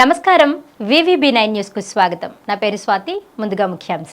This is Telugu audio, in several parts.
నమస్కారం. వివిబి నైన్ న్యూస్కు స్వాగతం. నా పేరు స్వాతి ముందుగా ముఖ్యాంశం.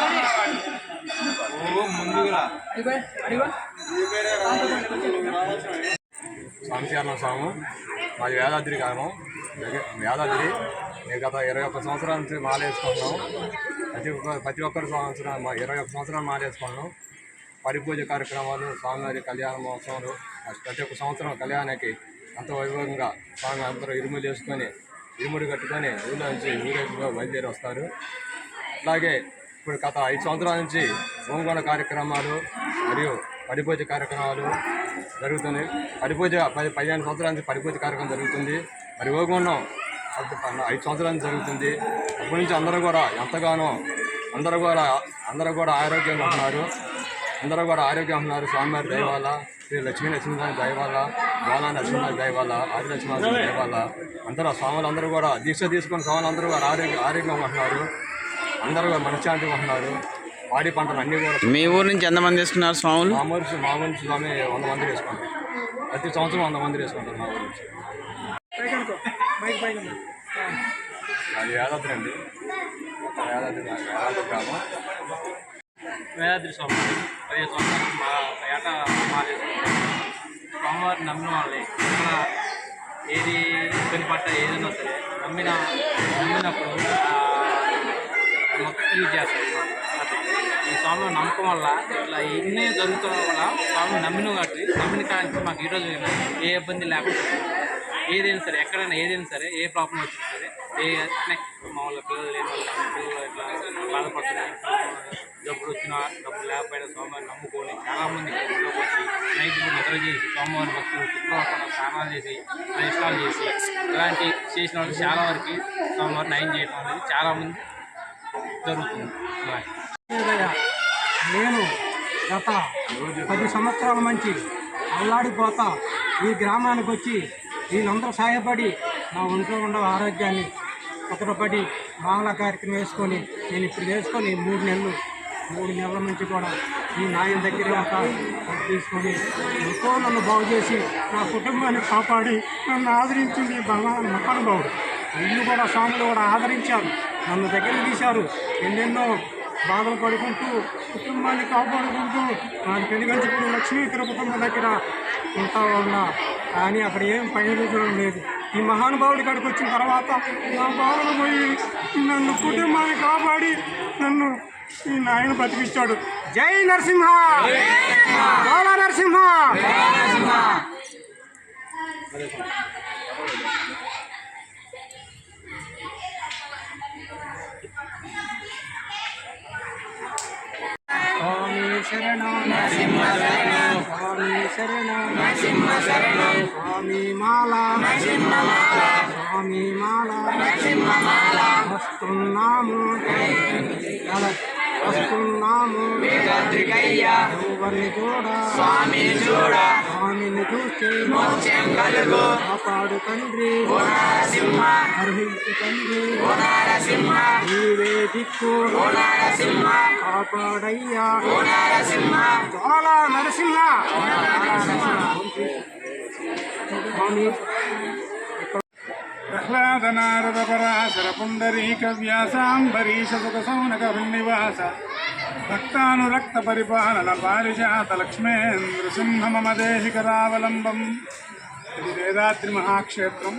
సంచలన స్వామి. మాది వేదాద్రి గ్రామం. వేదాద్రి నేను గత ఇరవై ఒక్క సంవత్సరాల నుంచి మాల వేసుకుంటున్నాం. ప్రతి ఒక్క ప్రతి ఒక్కరి సంవత్సరం మా ఇరవై ఒక్క సంవత్సరాలు మాల వేసుకున్నాం పరిపూజ కార్యక్రమాలు స్వామివారి కళ్యాణ మహోత్సవాలు ప్రతి ఒక్క సంవత్సరం కళ్యాణానికి ఎంతో వైభవంగా స్వామి అందరూ ఇరుములు చేసుకొని ఇరుముడు కట్టుకొని ఊళ్ళో నుంచి ఊరేగింపుగా బయలుదేరి వస్తారు. అలాగే ఇప్పుడు గత ఐదు సంవత్సరాల నుంచి హోంగోణ కార్యక్రమాలు మరియు పరిపూజ కార్యక్రమాలు జరుగుతుంది పరిపూజ పది పదిహేను సంవత్సరాల నుంచి పరిపూజ కార్యక్రమం జరుగుతుంది. మరి హోంగొండం ఐదు సంవత్సరాల నుంచి జరుగుతుంది. అప్పటి నుంచి అందరూ కూడా ఎంతగానో అందరూ కూడా అందరూ కూడా ఆరోగ్యంగా ఉన్నారు. అందరూ కూడా ఆరోగ్యం ఉన్నారు. స్వామివారి దయవాల శ్రీ లక్ష్మీ నరసింహారి దయవాల బాలా నరసింహారి దయవాల ఆది నరసింహారి దయవాల అందరూ స్వాములు అందరూ కూడా దీక్ష తీసుకుని స్వాములు అందరూ కూడా ఆరోగ్య ఆరోగ్యంగా ఉంటున్నారు అందరూ మనశ్శాంతిగా ఉంటున్నారు పాడి పంటలు అన్నీ కూడా మీ ఊరు నుంచి ఎంతమంది తీసుకున్నారు స్వాములు? మా ఊరి మా ఊరి నుంచి స్వామి వంద మంది వేసుకుంటారు. ప్రతి సంవత్సరం వంద మంది వేసుకుంటారు మా ఊరి నుంచి అది యాదాద్రి అండి. యాదాద్రి యాదాద్రి గ్రామం. వేదాద్రి స్వామి. పదిహేను సంవత్సరాలు మా ఏట స్వామివారిని నమ్మిన వాళ్ళని ఇక్కడ ఏది ఇబ్బంది పట్ట ఏదైనా సరే నమ్మిన నమ్మినప్పుడు ఆ, మొత్తం యూజ్ చేస్తారు. ఈ స్వామిలో నమ్మకం వల్ల ఇట్లా ఇన్నే జరుగుతున్న వల్ల స్వామిని నమ్మిన కాబట్టి నమ్మిన కాడికి మాకు ఈరోజు ఏ ఇబ్బంది లేకుండా ఏదైనా సరే ఎక్కడైనా ఏదైనా సరే ఏ ప్రాబ్లం వచ్చినా సరే ఏ మామూలుగా పిల్లలు లేని పిల్లలు ఇట్లా బాధపడుతున్నారు డబ్బులు వచ్చినా డబ్బులు లేకపోయినా సోమవారం నమ్ముకొని చాలామంది ఇంట్లోకి వచ్చి నైట్ నిద్ర చేసి సోమవారం భక్తులు శుక్రవారం స్నానాలు చేసి ప్రయత్నాలు చేసి ఇలాంటి చేసిన వాళ్ళు చాలా వరకు సోమవారం నయం చేయడం అనేది చాలామంది జరుగుతుంది. నేను గత పది సంవత్సరాల నుంచి అల్లాడిపోతా ఈ గ్రామానికి వచ్చి వీళ్ళందరూ సహాయపడి నా ఒంట్లో ఉన్న ఆరోగ్యాన్ని కుదరపడి బాల కార్యక్రమం వేసుకొని నేను ఇప్పుడు వేసుకొని మూడు నెలలు మూడు నెలల నుంచి కూడా ఈ నాయన దగ్గర తీసుకొని ఎంతో నన్ను బాగు చేసి నా కుటుంబాన్ని కాపాడి నన్ను ఆదరించింది భగవా మహానుభావుడు. ఇల్లు కూడా స్వాములు కూడా ఆదరించారు. నన్ను దగ్గర తీశారు. ఎన్నెన్నో బాధలు పడుకుంటూ కుటుంబాన్ని కాపాడుకుంటూ నాకు పెనుగంచుకుని లక్ష్మీ తిరుపతమ్మ దగ్గర ఉంటా ఉన్నా. కానీ అక్కడ ఏం ప్రయోజనం లేదు. ఈ మహానుభావుడి కాడికి వచ్చిన తర్వాత నా బాధలు పోయి నన్ను కుటుంబాన్ని కాపాడి నన్ను ఈ నాయన బతికిచ్చాడు జై నరసింహ! బాల నరసింహ! శరణం నరసింహ శరణం స్వామి శరణం నరసింహ శరణం స్వామి మాల నరసింహ మాల స్వామి మాల నరసింహ మాల వస్తున్నాము వస్తున్నాము. ఎవరిని చూడ? స్వామిని చూడ. స్వామిని చూస్తే మోక్షం కలుగు. కాపాడు తండ్రి. నరసింహ అర్హించు తండ్రి. నరసింహ నీవే దిక్కు. నరసింహ కాపాడయ్యా. నరసింహ. జ్వాల నరసింహ. స్వామి ప్రహ్లాదనారదపరాశర పుండరీక వ్యాసాంబరీష సుఖ సౌనక నివాస భక్తానురక్త పరిపాలన పారిజాత లక్ష్మేంద్ర సింహ మమ దేహి కరావలంబం ఇది వేదాద్రి మహాక్షేత్రం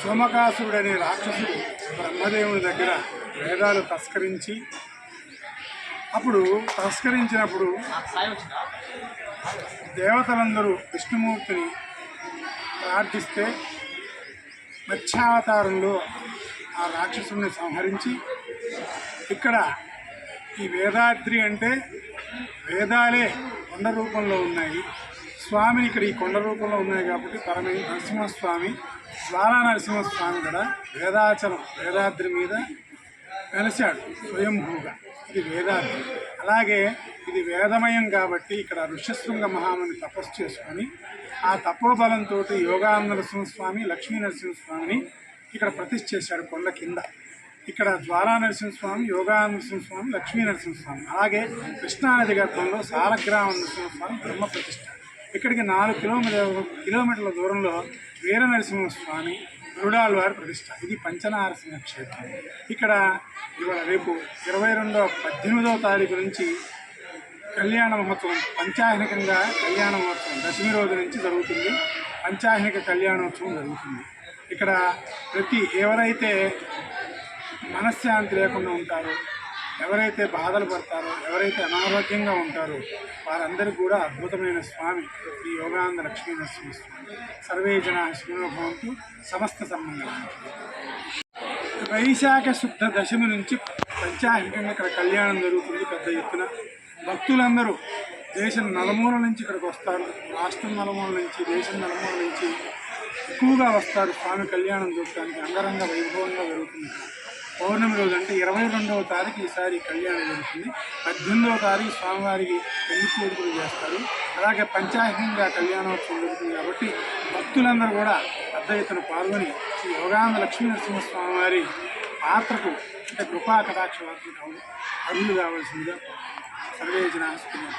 సోమకాసురుడనే రాక్షసుడు బ్రహ్మదేవుని దగ్గర వేదాలు తస్కరించి అప్పుడు తస్కరించినప్పుడు దేవతలందరూ విష్ణుమూర్తిని ప్రార్థిస్తే మత్స్యావతారంలో ఆ రాక్షసుని సంహరించి ఇక్కడ ఈ వేదాద్రి అంటే వేదాలే కొండ రూపంలో ఉన్నాయి. స్వామిని ఇక్కడ ఈ కొండ రూపంలో ఉన్నాయి కాబట్టి పరమే నరసింహస్వామి ద్వారా నరసింహస్వామి కూడా వేదాచలం వేదాద్రి మీద వెలసాడు స్వయంభూగా. ఇది వేదాద్రి. అలాగే ఇది వేదమయం కాబట్టి ఇక్కడ ఋష్యశృంగ మహాముని తపస్సు చేసుకొని ఆ తపోబలంతో యోగా నరసింహస్వామి లక్ష్మీ నరసింహస్వామిని ఇక్కడ ప్రతిష్ఠ చేశాడు కొండ కింద. ఇక్కడ జ్వాలా నరసింహస్వామి యోగా నరసింహస్వామి లక్ష్మీ నరసింహస్వామి. అలాగే కృష్ణానది గర్భంలో సాలగ్రామ నరసింహస్వామి బ్రహ్మ ప్రతిష్ఠ. ఇక్కడికి నాలుగు కిలోమీటర్ కిలోమీటర్ల దూరంలో వీర నరసింహస్వామి గరుడాల్ వారి ప్రతిష్ట ఇది పంచనారసింహ క్షేత్రం. ఇక్కడ ఇవాళ రేపు ఇరవై రెండవ పద్దెనిమిదవ తారీఖు నుంచి కళ్యాణ మహోత్సవం పంచాహ్నికంగా కళ్యాణ మహోత్సవం దశమి రోజు నుంచి జరుగుతుంది. పంచాహ్నిక కళ్యాణోత్సవం జరుగుతుంది. ఇక్కడ ప్రతి ఎవరైతే మనశ్శాంతి లేకుండా ఉంటారో ఎవరైతే బాధలు పడతారో ఎవరైతే అనారోగ్యంగా ఉంటారో వారందరికీ కూడా అద్భుతమైన స్వామి శ్రీ యోగానంద లక్ష్మీ నరసింహ స్వామి. సర్వే జన శ్రీనుభవంతు సమస్త సంబంధం వైశాఖ శుద్ధ దశమి నుంచి పంచాహికంగా ఇక్కడ కళ్యాణం జరుగుతుంది పెద్ద ఎత్తున. భక్తులందరూ దేశం నలుమూల నుంచి ఇక్కడికి వస్తారు. రాష్ట్రం నలుమూల నుంచి దేశం నలుమూల నుంచి ఎక్కువగా వస్తారు స్వామి కళ్యాణం చూడటానికి. అంగరంగ వైభవంగా జరుగుతుంది. పౌర్ణమి రోజు అంటే ఇరవై రెండవ తారీఖు ఈసారి కళ్యాణం జరుగుతుంది. పద్దెనిమిదవ తారీఖు స్వామివారికి పెళ్ళి పూజలు చేస్తారు. అలాగే పంచాయతీగా కళ్యాణోత్సవం జరుగుతుంది కాబట్టి భక్తులందరూ కూడా పెద్ద ఎత్తున పాల్గొని శ్రీ యోగానంద లక్ష్మీ స్వామివారి పాత్రకు అంటే కృపా కటాక్ష వార్తలు అరువులు కావాల్సిందిగా సర్వే జనాస్తున్నారు